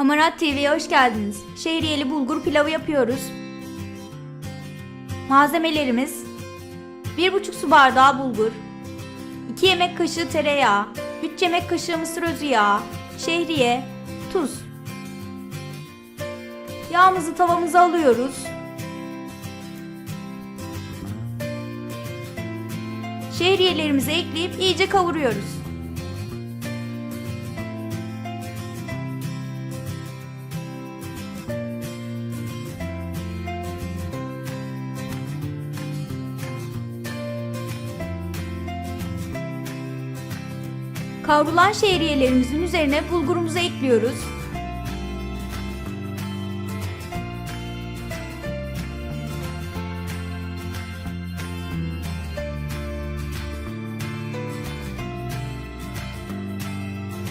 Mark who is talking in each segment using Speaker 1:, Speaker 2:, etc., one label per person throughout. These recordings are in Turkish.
Speaker 1: Hamarat TV'ye hoş geldiniz. Şehriyeli bulgur pilavı yapıyoruz. Malzemelerimiz 1,5 su bardağı bulgur, 2 yemek kaşığı tereyağı, 3 yemek kaşığı mısır özü yağı, şehriye, tuz. Yağımızı tavamıza alıyoruz. Şehriyelerimizi ekleyip iyice kavuruyoruz. Kavrulan şehriyelerimizin üzerine bulgurumuzu ekliyoruz.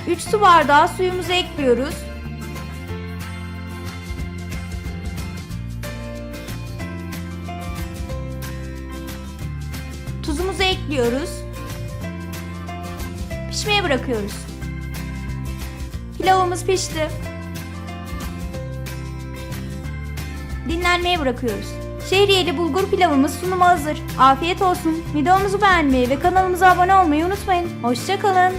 Speaker 1: Üç su bardağı suyumuzu ekliyoruz. Tuzumuzu ekliyoruz. Pişmeye bırakıyoruz. Pilavımız pişti. Dinlenmeye bırakıyoruz. Şehriyeli bulgur pilavımız sunuma hazır. Afiyet olsun. Videomuzu beğenmeyi ve kanalımıza abone olmayı unutmayın. Hoşçakalın.